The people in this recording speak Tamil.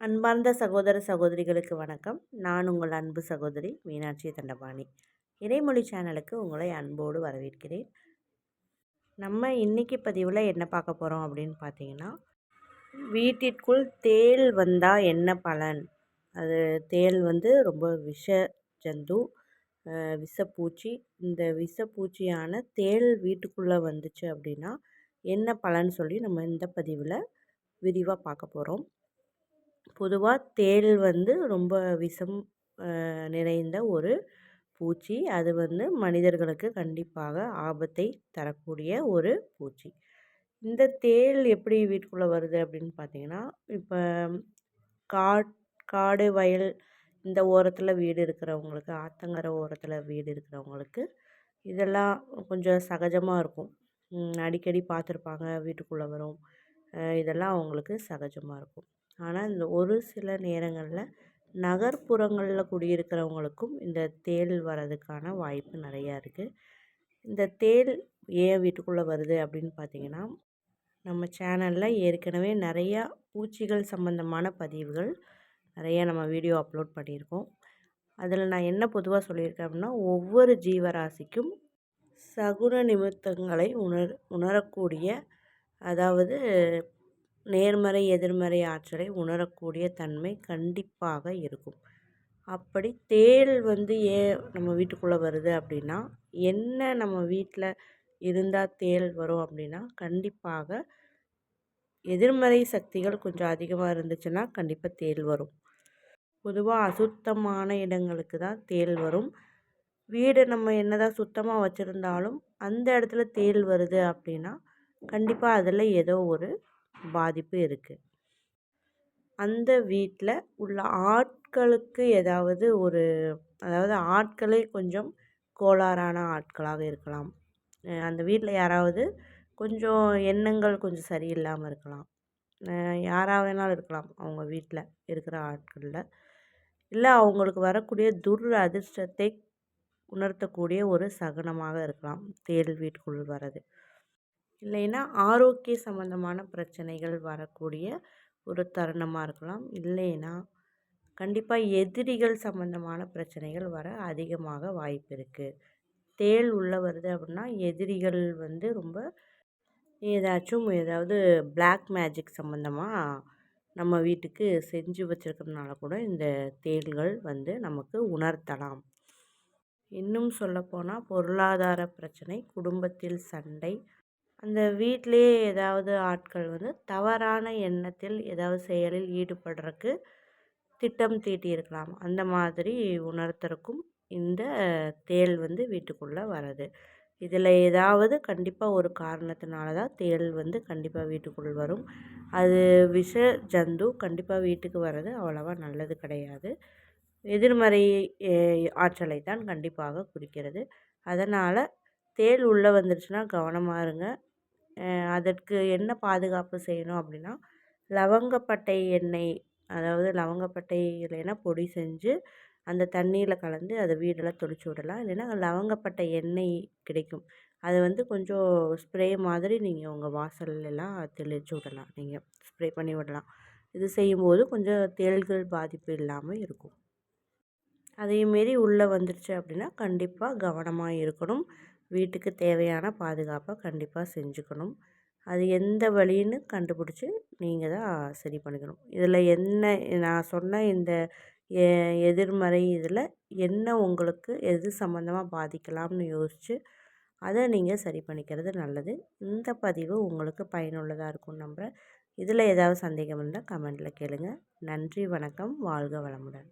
அன்பார்ந்த சகோதர சகோதரிகளுக்கு வணக்கம். நான் உங்கள் அன்பு சகோதரி மீனாட்சி தண்டபாணி. இறைமொழி சேனலுக்கு உங்களை அன்போடு வரவேற்கிறேன். நம்ம இன்றைக்கி பதிவில் என்ன பார்க்க போகிறோம் அப்படின்னு பார்த்தீங்கன்னா வீட்டிற்குள் தேள் வந்தால் என்ன பலன்? அது தேள் வந்து ரொம்ப விஷ ஜந்து விஷப்பூச்சி. இந்த விஷப்பூச்சியான தேள் வீட்டுக்குள்ளே வந்துச்சு அப்படின்னா என்ன பலன் சொல்லி நம்ம இந்த பதிவில் விரிவாக பார்க்க போகிறோம் பொதுவாக தேள் வந்து ரொம்ப விஷம் நிறைந்த ஒரு பூச்சி. அது வந்து மனிதர்களுக்கு கண்டிப்பாக ஆபத்தை தரக்கூடிய ஒரு பூச்சி. இந்த தேள் எப்படி வீட்டுக்குள்ளே வருது அப்படின்னு பார்த்தீங்கன்னா இப்போ காட் காடு வயல் இந்த ஓரத்தில் வீடு இருக்கிறவங்களுக்கு ஆத்தங்கரை ஓரத்தில் வீடு இருக்கிறவங்களுக்கு இதெல்லாம் கொஞ்சம் சகஜமாக இருக்கும். அடிக்கடி பார்த்துருப்பாங்க வீட்டுக்குள்ளே வரும். இதெல்லாம் அவங்களுக்கு சகஜமாக இருக்கும். ஆனால் இந்த ஒரு சில நேரங்களில் நகர்ப்புறங்களில் குடியிருக்கிறவங்களுக்கும் இந்த தேள் வர்றதுக்கான வாய்ப்பு நிறையா இருக்குது இந்த தேள் ஏன் வீட்டுக்குள்ளே வருது அப்படின்னு பார்த்தீங்கன்னா நம்ம சேனலில் ஏற்கனவே நிறையா பூச்சிகள் சம்மந்தமான பதிவுகள் நிறையா நம்ம வீடியோ அப்லோட் பண்ணியிருக்கோம். அதில் நான் என்ன பொதுவாக சொல்லியிருக்கேன் அப்படின்னா ஒவ்வொரு ஜீவராசிக்கும் சகுன நிமித்தங்களை உணர் உணரக்கூடிய அதாவது நேர்மறை எதிர்மறை ஆற்றலை உணரக்கூடிய தன்மை கண்டிப்பாக இருக்கும். அப்படி தேள் வந்து ஏன் நம்ம வீட்டுக்குள்ளே வருது அப்படின்னா என்ன நம்ம வீட்டில் இருந்தால் தேள் வரும் அப்படின்னா கண்டிப்பாக எதிர்மறை சக்திகள் கொஞ்சம் அதிகமாக இருந்துச்சுன்னா கண்டிப்பாக தேள் வரும். பொதுவாக அசுத்தமான இடங்களுக்கு தான் தேள் வரும். வீடு நம்ம என்னதான் சுத்தமாக வச்சுருந்தாலும் அந்த இடத்துல தேள் வருது அப்படின்னா கண்டிப்பாக அதில் ஏதோ ஒரு பாதிப்பு இருக்குது அந்த வீட்டில் உள்ள ஆட்களுக்கு ஏதாவது ஒரு அதாவது ஆட்களே கொஞ்சம் கோளாறான ஆட்களாக இருக்கலாம். அந்த வீட்டில் யாராவது கொஞ்சம் எண்ணங்கள் கொஞ்சம் சரியில்லாமல் இருக்கலாம். யாராக வேணாலும் இருக்கலாம் அவங்க வீட்டில் இருக்கிற ஆட்களில். இல்லை அவங்களுக்கு வரக்கூடிய துர் அதிர்ஷ்டத்தை உணர்த்தக்கூடிய ஒரு சகனமாக இருக்கலாம் தேள் வீட்டுக்குள் வர்றது. இல்லைன்னா ஆரோக்கிய சம்மந்தமான பிரச்சனைகள் வரக்கூடிய ஒரு தருணமாக இருக்கலாம். இல்லைன்னா கண்டிப்பாக எதிரிகள் சம்மந்தமான பிரச்சனைகள் வர அதிகமாக வாய்ப்பு இருக்குது தேள் உள்ளே வருது அப்படின்னா எதிரிகள் வந்து ரொம்ப ஏதாச்சும் ஏதாவது பிளாக் மேஜிக் சம்மந்தமாக நம்ம வீட்டுக்கு செஞ்சு வச்சுருக்கிறதுனால கூட இந்த தேள்கள் வந்து நமக்கு உணர்த்தலாம். இன்னும் சொல்லப்போனால் பொருளாதார பிரச்சனை குடும்பத்தில் சண்டை அந்த வீட்டிலேயே ஏதாவது ஆட்கள் வந்து தவறான எண்ணத்தில் ஏதாவது செயலில் ஈடுபடுறதுக்கு திட்டம் தீட்டியிருக்கலாம். அந்த மாதிரி உணர்த்துறக்கும் இந்த தேள் வந்து வீட்டுக்குள்ளே வர்றது. இதில் ஏதாவது கண்டிப்பாக ஒரு காரணத்தினால தான் தேள் வந்து கண்டிப்பாக வீட்டுக்குள் வரும். அது விஷ ஜந்து கண்டிப்பாக வீட்டுக்கு வர்றது அவ்வளோவா நல்லது கிடையாது. எதிர்மறை ஆற்றலை தான் கண்டிப்பாக குறிக்கிறது அதனால் தேள் உள்ளே வந்துருச்சுன்னா கவனமாக இருங்க. அதற்கு என்ன பாதுகாப்பு செய்யணும் அப்படின்னா லவங்கப்பட்டை எண்ணெய் அதாவது லவங்கப்பட்டை இல்லைன்னா பொடி செஞ்சு அந்த தண்ணியில் கலந்து அதை வீடெல்லாம் தொளிச்சு விடலாம். இல்லைன்னா லவங்கப்பட்டை எண்ணெய் கிடைக்கும். அதை வந்து கொஞ்சம் ஸ்ப்ரே மாதிரி நீங்கள் உங்கள் வாசல்லாம் தெளித்து விடலாம். நீங்கள் ஸ்ப்ரே பண்ணி விடலாம். இது செய்யும்போது கொஞ்சம் தேள்கள் பாதிப்பு இல்லாமல் இருக்கும். அதேமாரி உள்ளே வந்துருச்சு அப்படின்னா கண்டிப்பாக கவனமாக இருக்கணும். வீட்டுக்கு தேவையான பாதுகாப்பை கண்டிப்பாக செஞ்சுக்கணும். அது எந்த வழின்னு கண்டுபிடிச்சி நீங்கள் தான் சரி பண்ணிக்கணும். இதில் என்ன நான் சொன்ன இந்த எ எதிர்மறை இதில் என்ன உங்களுக்கு எது சம்மந்தமாக பாதிக்கலாம்னு யோசித்து அதை நீங்கள் சரி பண்ணிக்கிறது நல்லது. இந்த பதிவு உங்களுக்கு பயனுள்ளதாக இருக்கும் நம்புகிறேன் இதில் ஏதாவது சந்தேகம் இருந்தால் கமெண்ட்டில் கேளுங்கள் நன்றி வணக்கம். வாழ்க வளமுடன்.